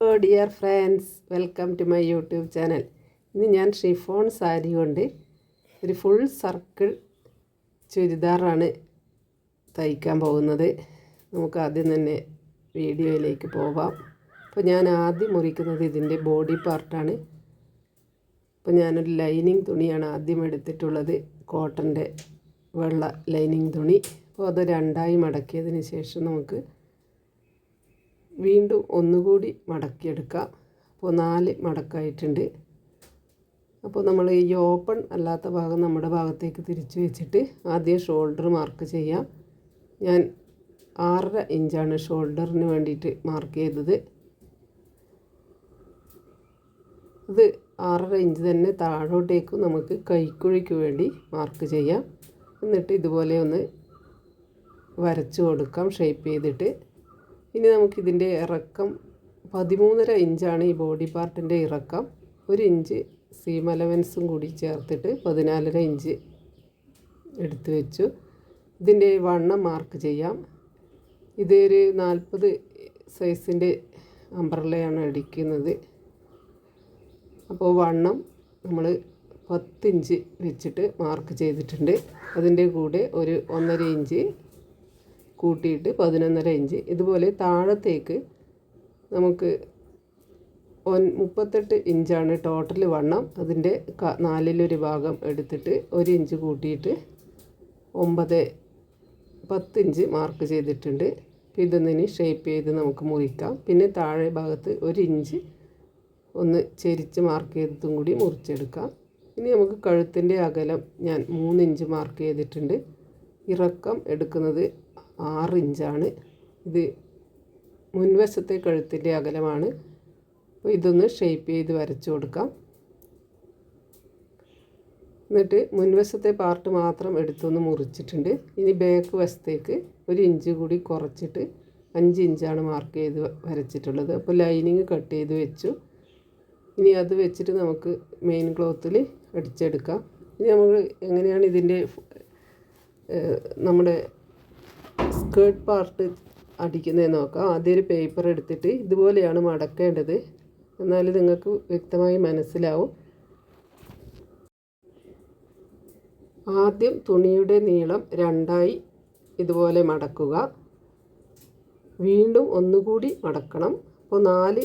Hello dear friends welcome to my YouTube channel. ഇന്ന് ഞാൻ chiffon sari കൊണ്ട് ഒരു ഫുൾ സർക്കിൾ ചുരിദാറാണ് തയ്ക്കാൻ പോകുന്നത്. നമുക്ക് ആദ്യം തന്നെ വീഡിയോയിലേക്ക് പോവാം. അപ്പോൾ ഞാൻ ആദ്യം മുറിക്കുന്നത് ഇതിന്റെ ബോഡി പാർട്ടാണ്. അപ്പോൾ ഞാനൊരു ലൈനിങ് തുണിയാണ് ആദ്യം എടുത്തിട്ടുള്ളത്. കോട്ടന്റെ വെള്ള ലൈനിങ് തുണി. അപ്പോൾ അത് രണ്ടായി മടക്കിയതിന് ശേഷം നമുക്ക് വീണ്ടും ഒന്നുകൂടി മടക്കിയെടുക്കാം. അപ്പോൾ നാല് മടക്കായിട്ടുണ്ട്. അപ്പോൾ നമ്മൾ ഈ ഓപ്പൺ അല്ലാത്ത ഭാഗം നമ്മുടെ ഭാഗത്തേക്ക് തിരിച്ചു വെച്ചിട്ട് ആദ്യം ഷോൾഡർ മാർക്ക് ചെയ്യാം. ഞാൻ ആറര ഇഞ്ചാണ് ഷോൾഡറിന് വേണ്ടിയിട്ട് മാർക്ക് ചെയ്തത്. ഇത് ആറര ഇഞ്ച് തന്നെ താഴോട്ടേക്ക് നമുക്ക് കൈക്കുഴിക്ക് വേണ്ടി മാർക്ക് ചെയ്യാം. എന്നിട്ട് ഇതുപോലെ ഒന്ന് വരച്ചു കൊടുക്കാം ഷേപ്പ് ചെയ്തിട്ട്. ഇനി നമുക്കിതിന്റെ ഇറക്കം പതിമൂന്നര ഇഞ്ചാണ് ഈ ബോഡി പാർട്ടിന്റെ ഇറക്കം. ഒരു ഇഞ്ച് സീം അലവൻസും കൂടി ചേർത്തിട്ട് പതിനാലര ഇഞ്ച് എടുത്തു വെച്ചു. ഇതിന്റെ വണ്ണം മാർക്ക് ചെയ്യാം. ഇതൊരു നാൽപ്പത് സൈസിന്റെ അംബ്രല്ലയാണ് അടിക്കുന്നത്. അപ്പോൾ വണ്ണം നമ്മൾ പത്തിഞ്ച് വെച്ചിട്ട് മാർക്ക് ചെയ്തിട്ടുണ്ട്. അതിന്റെ കൂടെ ഒരു ഒന്നര ഇഞ്ച് കൂട്ടിയിട്ട് പതിനൊന്നര ഇഞ്ച്. ഇതുപോലെ താഴത്തേക്ക് നമുക്ക് ഒൻ മുപ്പത്തെട്ട് ഇഞ്ചാണ് ടോട്ടൽ വണ്ണം. അതിന്റെ ക നാലിലൊരു ഭാഗം എടുത്തിട്ട് ഒരു ഇഞ്ച് കൂട്ടിയിട്ട് ഒമ്പത് പത്തിഞ്ച് മാർക്ക് ചെയ്തിട്ടുണ്ട്. ഇതൊന്നിന് ഷേപ്പ് ചെയ്ത് നമുക്ക് മുറിക്കാം. പിന്നെ താഴെ ഭാഗത്ത് ഒരു ഇഞ്ച് ഒന്ന് ചെരിച്ച് മാർക്ക് ചെയ്തതും കൂടി മുറിച്ചെടുക്കാം. ഇനി നമുക്ക് കഴുത്തിന്റെ അകലം ഞാൻ മൂന്ന് ഇഞ്ച് മാർക്ക് ചെയ്തിട്ടുണ്ട്. ഇറക്കം എടുക്കുന്നത് ആറ് ഇഞ്ചാണ്. ഇത് മുൻവശത്തെ കഴുത്തിന്റെ അകലമാണ്. അപ്പോൾ ഇതൊന്ന് ഷേപ്പ് ചെയ്ത് വരച്ചു കൊടുക്കാം. എന്നിട്ട് മുൻവശത്തെ പാർട്ട് മാത്രം എടുത്തൊന്ന് മുറിച്ചിട്ടുണ്ട്. ഇനി ബാക്ക് വശത്തേക്ക് ഒരു ഇഞ്ച് കൂടി കുറച്ചിട്ട് അഞ്ച് ഇഞ്ചാണ് മാർക്ക് ചെയ്ത് വരച്ചിട്ടുള്ളത്. അപ്പോൾ ലൈനിങ് കട്ട് ചെയ്ത് വെച്ചു. ഇനി അത് വെച്ചിട്ട് നമുക്ക് മെയിൻ ക്ലോത്തിൽ അടിച്ചെടുക്കാം. ഇനി നമ്മൾ എങ്ങനെയാണ് ഇതിന്റെ നമ്മുടെ സ്കേർട്ട് പാർട്ട് അടിക്കുന്നത് നോക്കാം. ആദ്യം ഒരു പേപ്പർ എടുത്തിട്ട് ഇതുപോലെയാണ് മടക്കേണ്ടത്. എന്നാൽ നിങ്ങൾക്ക് വ്യക്തമായി മനസ്സിലാവും. ആദ്യം തുണിയുടെ നീളം രണ്ടായി ഇതുപോലെ മടക്കുക. വീണ്ടും ഒന്നുകൂടി മടക്കണം. അപ്പോൾ നാല്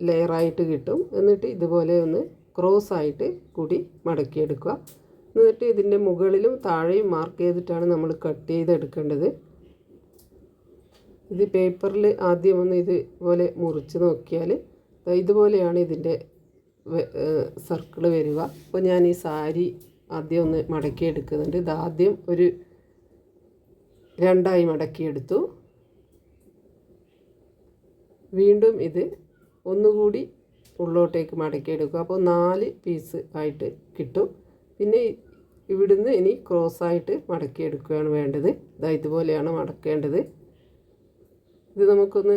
ലെയറായിട്ട് കിട്ടും. എന്നിട്ട് ഇതുപോലെ ഒന്ന് ക്രോസ് ആയിട്ട് കൂടി മടക്കിയെടുക്കുക. എന്നിട്ട് ഇതിന്റെ മുകളിലും താഴെയും മാർക്ക് ചെയ്തിട്ടാണ് നമ്മൾ കട്ട് ചെയ്ത് എടുക്കേണ്ടത് ഇത് പേപ്പറിൽ ആദ്യം ഒന്ന് ഇതുപോലെ മുറിച്ച് നോക്കിയാൽ ഇതുപോലെയാണ് ഇതിന്റെ സർക്കിൾ വരിക. അപ്പോൾ ഞാൻ ഈ സാരി ആദ്യം ഒന്ന് മടക്കി എടുക്കുന്നുണ്ട് ഇത് ആദ്യം ഒരു രണ്ടായി മടക്കിയെടുത്തു. വീണ്ടും ഇത് ഒന്നുകൂടി ഉള്ളോട്ടേക്ക് മടക്കിയെടുക്കുക. അപ്പോൾ നാല് പീസ് ആയിട്ട് കിട്ടും. പിന്നെ ഇവിടുന്ന് ഇനി ക്രോസായിട്ട് മടക്കിയെടുക്കുകയാണ് വേണ്ടത്. ഇതാ ഇതുപോലെയാണ് മടക്കേണ്ടത്. ഇത് നമുക്കൊന്ന്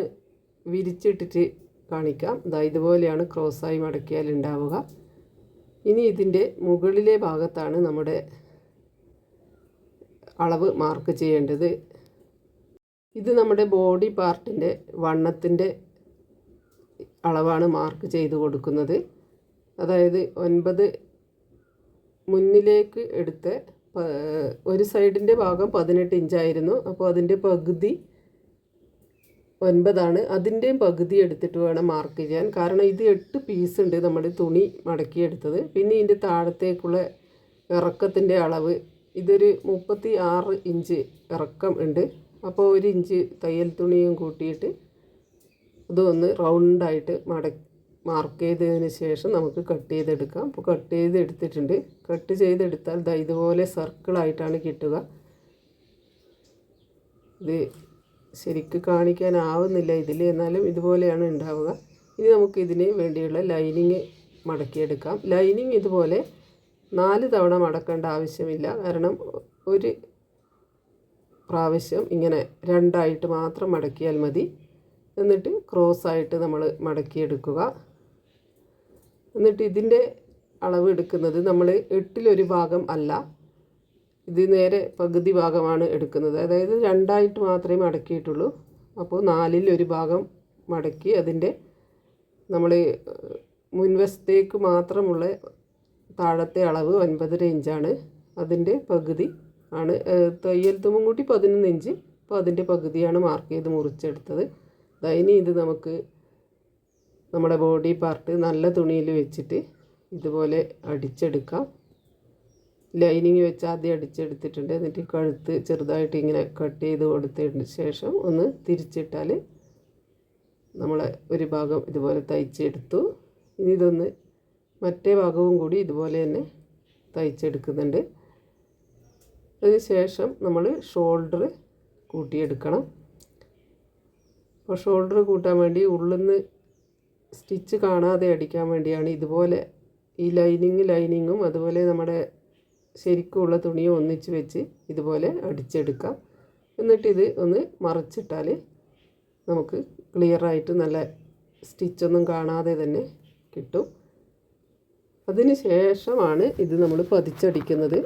വിരിച്ചിട്ടിട്ട് കാണിക്കാം. ഇതാ ഇതുപോലെയാണ് ക്രോസായി മടക്കിയാൽ ഉണ്ടാവുക. ഇനി ഇതിന്റെ മുകളിലെ ഭാഗത്താണ് നമ്മുടെ അളവ് മാർക്ക് ചെയ്യേണ്ടത്. ഇത് നമ്മുടെ ബോഡി പാർട്ടിന്റെ വണ്ണത്തിന്റെ അളവാണ് മാർക്ക് ചെയ്ത് കൊടുക്കുന്നത്. അതായത് ഒൻപത് മുന്നിലേക്ക് എടുത്ത് ഒരു സൈഡിന്റെ ഭാഗം പതിനെട്ട് ഇഞ്ചായിരുന്നു. അപ്പോൾ അതിന്റെ പകുതി ഒൻപതാണ്. അതിന്റെയും പകുതി എടുത്തിട്ട് വേണം മാർക്ക് ചെയ്യാൻ. കാരണം ഇത് എട്ട് പീസ് ഉണ്ട് നമ്മുടെ തുണി മടക്കിയെടുത്തത്. പിന്നെ ഇതിന്റെ താഴത്തേക്കുള്ള ഇറക്കത്തിന്റെ അളവ് ഇതൊരു മുപ്പത്തി ആറ് ഇഞ്ച് ഇറക്കം ഉണ്ട്. അപ്പോൾ ഒരു ഇഞ്ച് തയ്യൽ തുണിയും കൂട്ടിയിട്ട് ഇതൊന്ന് റൗണ്ടായിട്ട് മടക്കി മാർക്ക് ചെയ്തതിന് ശേഷം നമുക്ക് കട്ട് ചെയ്തെടുക്കാം. അപ്പോൾ കട്ട് ചെയ്തെടുത്തിട്ടുണ്ട്. കട്ട് ചെയ്തെടുത്താൽ ദാ ഇതുപോലെ സർക്കിളായിട്ടാണ് കിട്ടുക. ഇത് ശരിക്ക് കാണിക്കാനാവുന്നില്ല ഇതിൽ എന്നാലും ഇതുപോലെയാണ് ഉണ്ടാവുക. ഇനി നമുക്ക് ഇതിന് വേണ്ടിയുള്ള ലൈനിങ് മടക്കിയെടുക്കാം. ലൈനിങ് ഇതുപോലെ നാല് തവണ മടക്കേണ്ട ആവശ്യമില്ല. കാരണം ഒരു പ്രാവശ്യം ഇങ്ങനെ രണ്ടായിട്ട് മാത്രം മടക്കിയാൽ മതി. എന്നിട്ട് ക്രോസ് ആയിട്ട് നമ്മൾ മടക്കിയെടുക്കുക. എന്നിട്ട് ഇതിന്റെ അളവ് എടുക്കുന്നത് നമ്മൾ എട്ടിലൊരു ഭാഗം അല്ല ഇത് നേരെ പകുതി ഭാഗമാണ് എടുക്കുന്നത്. അതായത് രണ്ടായിട്ട് മാത്രമേ മടക്കിയിട്ടുള്ളൂ. അപ്പോൾ നാലിൽ ഒരു ഭാഗം മടക്കി അതിന്റെ നമ്മൾ മുൻവശത്തേക്ക് മാത്രമുള്ള താഴത്തെ അളവ് ഒൻപതര ഇഞ്ചാണ്. അതിന്റെ പകുതി ആണ്. തയ്യൽ തുമ്പും കൂട്ടി പതിനൊന്ന് ഇഞ്ച്. അപ്പോൾ അതിന്റെ പകുതിയാണ് മാർക്ക് ചെയ്ത് മുറിച്ചെടുത്തത്. ഇനി ഇത് നമുക്ക് നമ്മുടെ ബോഡി പാർട്ട് നല്ല തുണിയിൽ വെച്ചിട്ട് ഇതുപോലെ അടിച്ചെടുക്കാം. ലൈനിങ് വെച്ച് ആദ്യം അടിച്ചെടുത്തിട്ടുണ്ട്. എന്നിട്ട് കഴുത്ത് ചെറുതായിട്ട് ഇങ്ങനെ കട്ട് ചെയ്ത് കൊടുത്തതിന് ശേഷം ഒന്ന് തിരിച്ചിട്ടാൽ നമ്മൾ ഒരു ഭാഗം ഇതുപോലെ തയ്ച്ചെടുത്തു. ഇനി ഇതൊന്ന് മറ്റേ ഭാഗവും കൂടി ഇതുപോലെ തന്നെ തയ്ച്ചെടുക്കുന്നുണ്ട്. അതിന് ശേഷം നമ്മൾ ഷോൾഡർ കൂട്ടിയെടുക്കണം. അപ്പോൾ ഷോൾഡർ കൂട്ടാൻ വേണ്ടി ഉള്ളിന്ന് സ്റ്റിച്ച് കാണാതെ അടിക്കാൻ വേണ്ടിയാണ് ഇതുപോലെ ഈ ലൈനിങ് ലൈനിങ്ങും അതുപോലെ നമ്മുടെ ശരിക്കുമുള്ള തുണിയും ഒന്നിച്ച് വെച്ച് ഇതുപോലെ അടിച്ചെടുക്കാം. എന്നിട്ടിത് ഒന്ന് മറിച്ചിട്ടാൽ നമുക്ക് ക്ലിയറായിട്ട് നല്ല സ്റ്റിച്ചൊന്നും കാണാതെ തന്നെ കിട്ടും. അതിന് ശേഷമാണ് ഇത് നമ്മൾ പതിച്ചടിക്കുന്നത്.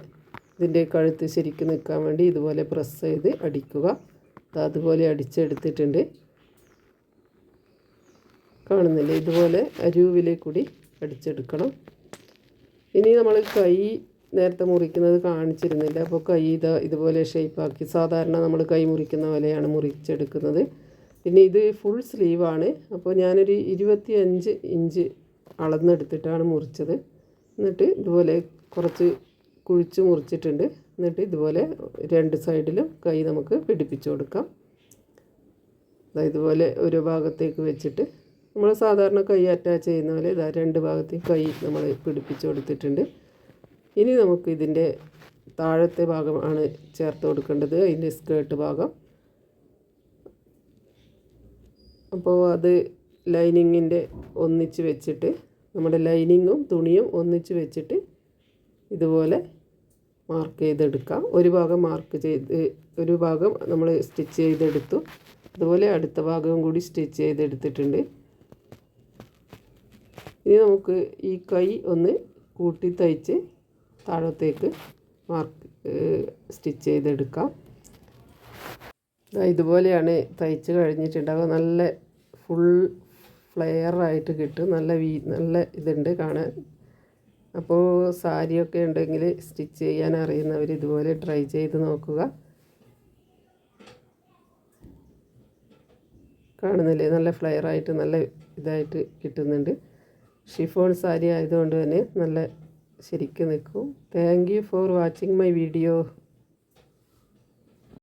ഇതിന്റെ കഴുത്ത് ശരിക്കും നിൽക്കാൻ വേണ്ടി ഇതുപോലെ പ്രസ് ചെയ്ത് അടിക്കുക. അതുപോലെ അടിച്ചെടുത്തിട്ടുണ്ട്. കാണുന്നില്ലേ. ഇതുപോലെ അരുവിലെ കൂടി അടിച്ചെടുക്കണം. ഇനി നമ്മൾ കൈ നേരത്തെ മുറിക്കുന്നത് കാണിച്ചിരുന്നില്ല. അപ്പോൾ കൈ ഇത് ഇതുപോലെ ഷേപ്പാക്കി സാധാരണ നമ്മൾ കൈ മുറിക്കുന്ന പോലെയാണ് മുറിച്ചെടുക്കുന്നത്. പിന്നെ ഇത് ഫുൾ സ്ലീവാണ് അപ്പോൾ ഞാനൊരു ഇരുപത്തി അഞ്ച് ഇഞ്ച് അളന്നെടുത്തിട്ടാണ് മുറിച്ചത്. എന്നിട്ട് ഇതുപോലെ കുറച്ച് കുഴിച്ച് മുറിച്ചിട്ടുണ്ട്. എന്നിട്ട് ഇതുപോലെ രണ്ട് സൈഡിലും കൈ നമുക്ക് പിടിപ്പിച്ചു കൊടുക്കാം. ഇതുപോലെ ഒരു ഭാഗത്തേക്ക് വെച്ചിട്ട് നമ്മൾ സാധാരണ കൈ അറ്റാച്ച് ചെയ്യുന്ന പോലെ ഇതാ രണ്ട് ഭാഗത്തേക്ക് കൈ നമ്മൾ പിടിപ്പിച്ച് കൊടുത്തിട്ടുണ്ട്. ഇനി നമുക്ക് ഇതിന്റെ താഴത്തെ ഭാഗമാണ് ചേർത്ത് കൊടുക്കേണ്ടത്. അതിന്റെ സ്കേർട്ട് ഭാഗം. അപ്പോൾ അത് ലൈനിങ്ങിന്റെ ഒന്നിച്ച് വെച്ചിട്ട് നമ്മുടെ ലൈനിങ്ങും തുണിയും ഒന്നിച്ച് വെച്ചിട്ട് ഇതുപോലെ മാർക്ക് ചെയ്തെടുക്കാം. ഒരു ഭാഗം മാർക്ക് ചെയ്ത് ഒരു ഭാഗം നമ്മൾ സ്റ്റിച്ച് ചെയ്തെടുത്തു. അതുപോലെ അടുത്ത ഭാഗവും കൂടി സ്റ്റിച്ച് ചെയ്തെടുത്തിട്ടുണ്ട്. ഇനി നമുക്ക് ഈ കൈ ഒന്ന് കൂട്ടി തയ്ച്ച് താഴത്തേക്ക് മാർക്ക് സ്റ്റിച്ച് ചെയ്തെടുക്കാം. ഇതുപോലെയാണ് തയ്ച്ച് കഴിഞ്ഞിട്ടുണ്ടാവുക. നല്ല ഫുൾ ഫ്ലെയർ ആയിട്ട് കിട്ടും. നല്ല വീ നല്ല ഇതുണ്ട് കാണാൻ. അപ്പോൾ സാരിയൊക്കെ ഉണ്ടെങ്കിൽ സ്റ്റിച്ച് ചെയ്യാൻ അറിയുന്നവർ ഇതുപോലെ ട്രൈ ചെയ്ത് നോക്കുക. കാണുന്നില്ലേ? നല്ല ഫ്ലെയറായിട്ട് നല്ല ഇതായിട്ട് കിട്ടുന്നുണ്ട്. ഷിഫോൺ സാരി ആയതുകൊണ്ട് തന്നെ നല്ല ശരിക്കും നിൽക്കും. Thank you for watching my video